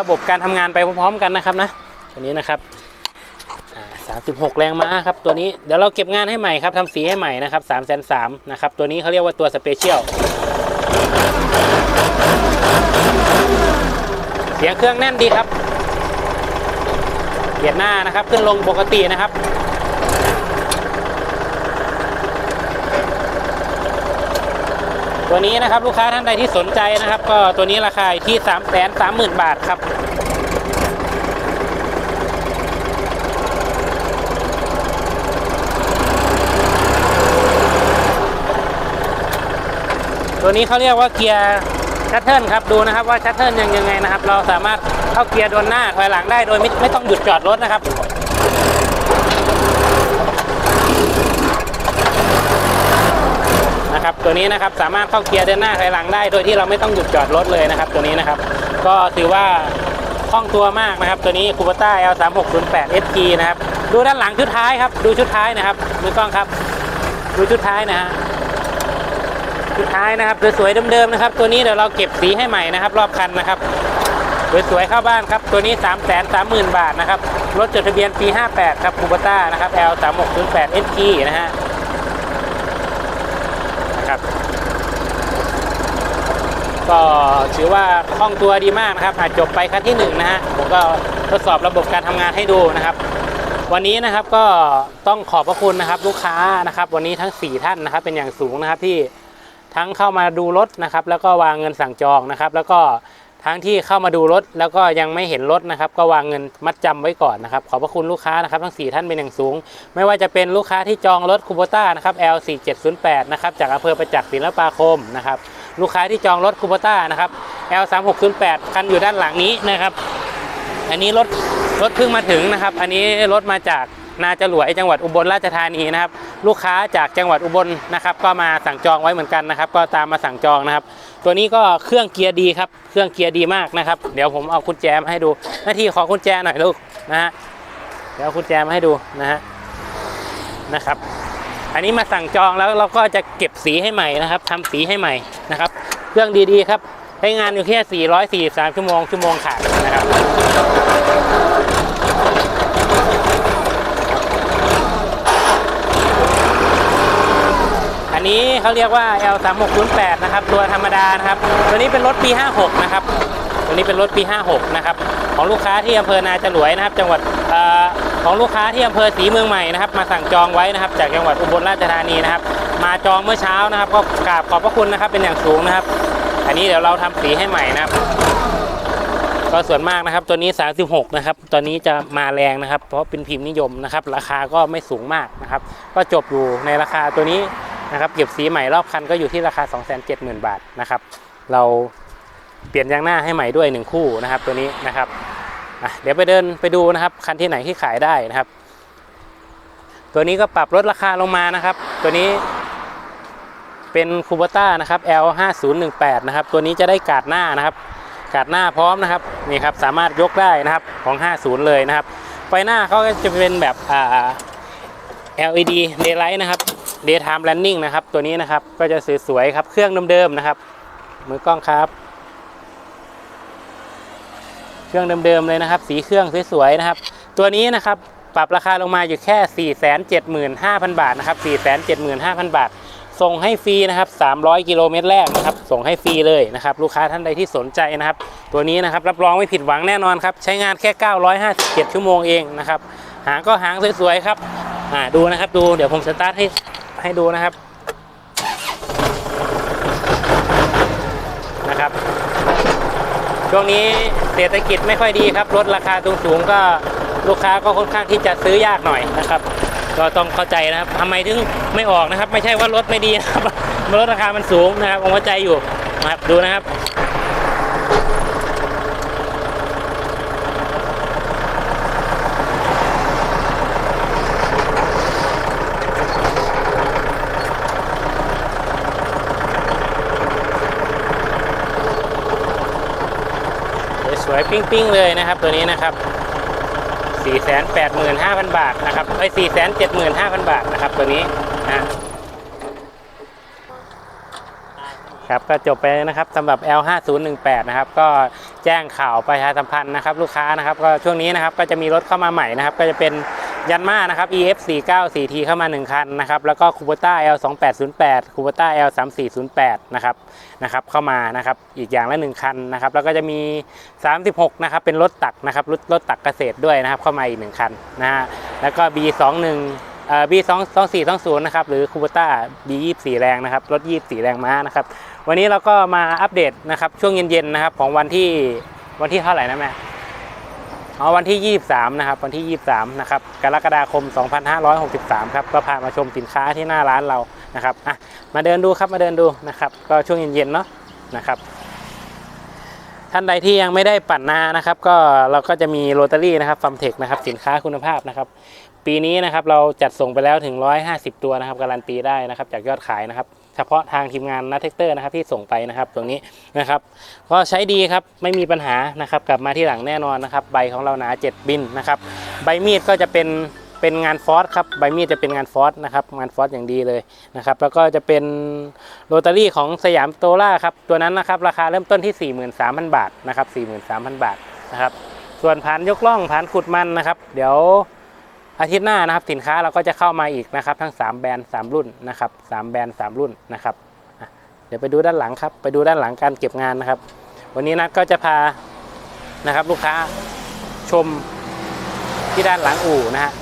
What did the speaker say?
ระบบการทำงานไปพร้อมๆกันนะครับนะตัวนี้นะครับสามสิบหกแรงม้าครับตัวนี้เดี๋ยวเราเก็บงานให้ใหม่ครับทำสีให้ใหม่นะครับสามแสนสามนะครับตัวนี้เขาเรียกว่าตัวสเปเชียลเสียงเครื่องแน่นดีครับเกียร์หน้านะครับขึ้นลงปกตินะครับ ตัวนี้นะครับลูกค้าท่านใดที่สนใจนะครับ ก็ตัวนี้ราคาอยู่ที่3 3 0 0 0 0บาทครับตัวนี้เขาเรียกว่าเกียร์ชัตเทิลครับดูนะครับว่าชัตเทิลยังยังไงนะครับ เราสามารถเข้าเกียร์โดนหน้าถอยหลังได้โดยไม่ไม่ต้องหยุดจอดรถนะครับ นะครับ ตัวนี้นะครับสามารถเข้าเกียร์เดินหน้าถอยหลังได้ โดยที่เราไม่ต้องหยุดจอดรถเลยนะครับ ตัวนี้นะครับ ก็ถือว่าคล่องตัวมากนะครับ ตัวนี้คูปต้า L3608 SG นะครับดูด้านหลังชุดท้ายครับ ดูชุดท้ายนะครับมือกล้องครับ ดูชุดท้ายนะฮะชุดท้ายนะครับสวยๆเดิมๆนะครับ ตัวนี้เดี๋ยวเราเก็บสีให้ใหม่นะครับ รอบคันนะครับสวยๆเข้าบ้านครับ ตัวนี้ 3 3 0 0 0 0 บาทนะครับรถจดทะเบียนปี 58 ครับคูปต้านะครับ L3608 SG นะฮะ นะครับ ก็ถือว่าคล่องตัวดีมากนะครับอาจจบไปคันที่หนึ่งนะฮะผมก็ทดสอบระบบการทำงานให้ดูนะครับ วันนี้นะครับก็ต้องขอบพระคุณนะครับลูกค้านะครับ วันนี้ทั้ง 4 ท่านนะครับ เป็นอย่างสูงนะครับที่ทั้งเข้ามาดูรถนะครับ แล้วก็วางเงินสั่งจองนะครับ แล้วก็ทั้งที่เข้ามาดูรถ แล้วก็ยังไม่เห็นรถนะครับ ก็วางเงินมัดจำไว้ก่อนนะครับ ขอบพระคุณลูกค้านะครับ ทั้ง 4 ท่านเป็นอย่างสูง ไม่ว่าจะเป็นลูกค้าที่จองรถคูโบต้านะครับ L4708 นะครับจากอำเภอประจักษ์ศิลปาคมนะครับ ลูกค้าที่จองรถคูโบต้านะครับ L3608 คันอยู่ด้านหลังนี้นะครับ อันนี้รถรถเพิ่งมาถึงนะครับ อันนี้รถมาจากนาจรวดจังหวัดอุบลราชธานีนะครับ ลูกค้าจากจังหวัดอุบลนะครับ ก็มาสั่งจองไว้เหมือนกันนะครับ ก็ตามมาสั่งจองนะครับ ตัวนี้ก็เครื่องเกียร์ดีครับ เครื่องเกียร์ดีมากนะครับ เดี๋ยวผมเอากุญแจมาให้ดู หน้าที่ขอกุญแจหน่อยลูกนะฮะ เดี๋ยวเอากุญแจมาให้ดูนะฮะ นะครับ อันนี้มาสั่งจองแล้วเราก็จะเก็บสีให้ใหม่นะครับทำสีให้ใหม่นะครับ เครื่องดีๆครับใช้งานอยู่แค่ 443 ชั่วโมง ชั่วโมงขาดนะครับ อันนี้เขาเรียกว่า L3608 นะครับ ตัวธรรมดานะครับ ตัวนี้เป็นรถปี 56 นะครับ ตัวนี้เป็นรถปี 56 นะครับ ของลูกค้าที่อำเภอนาจรวยนะครับ จังหวัดอของลูกค้าที่อำเภอศรีเมืองใหม่นะครับ มาสั่งจองไว้นะครับ จากจังหวัดอุบลราชธานีนะครับ มาจองเมื่อเช้านะครับ ก็กราบขอบพระคุณนะครับ เป็นอย่างสูงนะครับ อันนี้เดี๋ยวเราทำสีให้ใหม่นะครับ ก็ส่วนมากนะครับ ตัวนี้ 36 นะครับตอนนี้จะมาแรงนะครับ เพราะเป็นพิมพ์นิยมนะครับ ราคาก็ไม่สูงมากนะครับ ก็จบอยู่ในราคาตัวนี้นะครับ เก็บสีใหม่รอบคันก็อยู่ที่ราคา 270,000 บาทนะครับ เราเปลี่ยนยางหน้าให้ใหม่ด้วย 1 คู่นะครับ ตัวนี้นะครับเดี๋ยวไปเดินไปดูนะครับ คันที่ไหนที่ขายได้นะครับ ตัวนี้ก็ปรับลดราคาลงมานะครับ ตัวนี้ เป็นคูเบต้านะครับ L 5 0 1 8 นะครับ ตัวนี้จะได้กาดหน้านะครับ กาดหน้าพร้อมนะครับนี่ครับสามารถยกได้นะครับของ 50 เลยนะครับ ไฟหน้าเขาก็จะเป็นแบบอ่า LED daylight นะครับ daytime running นะครับ ตัวนี้นะครับก็จะสวยๆครับเครื่องเดิมๆนะครับ มือกล้องครับ เครื่องเดิมๆเลยนะครับ สีเครื่องสวยๆนะครับ ตัวนี้นะครับปรับราคาลงมาอยู่แค่ 475,000 บาทนะครับ 475,000 บาท ส่งให้ฟรีนะครับ 300 กิโลเมตรแรกนะครับ ส่งให้ฟรีเลยนะครับ ลูกค้าท่านใดที่สนใจนะครับ ตัวนี้นะครับรับรองไม่ผิดหวังแน่นอนครับ ใช้งานแค่ 957 ชั่วโมงเองนะครับ หางก็หางสวยๆครับอ่าดูนะครับดูเดี๋ยวผมสตาร์ทให้ให้ดูนะครับนะครับ ช่วงนี้เศรษฐกิจไม่ค่อยดีครับรถราคาสูงๆก็ลูกค้าก็ค่อนข้างที่จะซื้อยากหน่อยนะครับ ก็ต้องเข้าใจนะครับทำไมถึงไม่ออกนะครับ ไม่ใช่ว่ารถไม่ดีนะครับรถราคามันสูงนะครับผมเข้าใจอยู่นะครับดูนะครับสวยปิ้งๆเลยนะครับตัวนี้นะครับ 485,000 บาทนะครับไอ้475,000 บาทนะครับตัวนี้นะครับก็จบไปนะครับสำหรับ L5018 นะครับก็แแจ้งข่าวประชาสัมพันธ์นะครับลูกค้านะครับก็ช่วงนี้นะครับก็จะมีรถเข้ามาใหม่นะครับก็จะเป็น ยันมานะครับ EF 4 9 4 T เข้ามา 1 คันนะครับ แล้วก็คูโบต้า L 2 8 0 8คูโบต้า L 3 4 0 8นะครับนะครับ เข้ามานะครับ อีกอย่างละ 1 คันนะครับ แล้วก็จะมี 36 นะครับ เป็นรถตักนะครับ รถรถตักเกษตรด้วยนะครับ เข้ามาอีก 1 คันนะฮะ แล้วก็ B 2 1เอ่อ B 2 2 4 2 0นะครับ หรือคูโบต้า B 24 แรงนะครับ รถ 24 แรงม้านะครับ วันนี้เราก็มาอัปเดตนะครับ ช่วงเย็นๆนะครับ ของวันที่วันที่เท่าไหร่นะแม่ อ๋อวันที่ 23 นะครับ วันที่ 23 นะครับ กรกฎาคม 2563 ครับ ก็พามาชมสินค้าที่หน้าร้านเรานะครับอะมาเดินดูครับมาเดินดูนะครับ ก็ช่วงเย็นๆเนาะนะครับ ท่านใดที่ยังไม่ได้ปั่นนานะครับ ก็เราก็จะมีโรตารี่นะครับฟัมเทคนะครับสินค้าคุณภาพนะครับ ปีนี้นะครับเราจัดส่งไปแล้วถึง 150 ตัวนะครับการันตีได้นะครับ จากยอดขายนะครับ เฉพาะทางทีมงานนัทเทคเตอร์นะครับที่ส่งไปนะครับตรงนี้นะครับก็ใช้ดีครับไม่มีปัญหานะครับกลับมาที่หลังแน่นอนนะครับใบของเราหนา 7 บินนะครับใบมีดก็จะเป็นเป็นงานฟอสครับใบมีดจะเป็นงานฟอสนะครับงานฟอสอย่างดีเลยนะครับแล้วก็จะเป็นโรตารี่ของสยามโตล่าครับตัวนั้นนะครับราคาเริ่มต้นที่ 43,000 บาทนะครับ43,000 บาทนะครับส่วนผานยกล่องผานขุดมันนะครับ เดี๋ยว อาทิตย์หน้านะครับสินค้าเราก็จะเข้ามาอีกนะครับ ทั้ง 3 แบรนด์ 3 รุ่นนะครับ3แบรนด์ 3 รุ่นนะครับเดี๋ยวไปดูด้านหลังครับ ไปดูด้านหลังการเก็บงานนะครับ วันนี้นัดก็จะพานะครับลูกค้าชมที่ด้านหลังอู่นะฮะ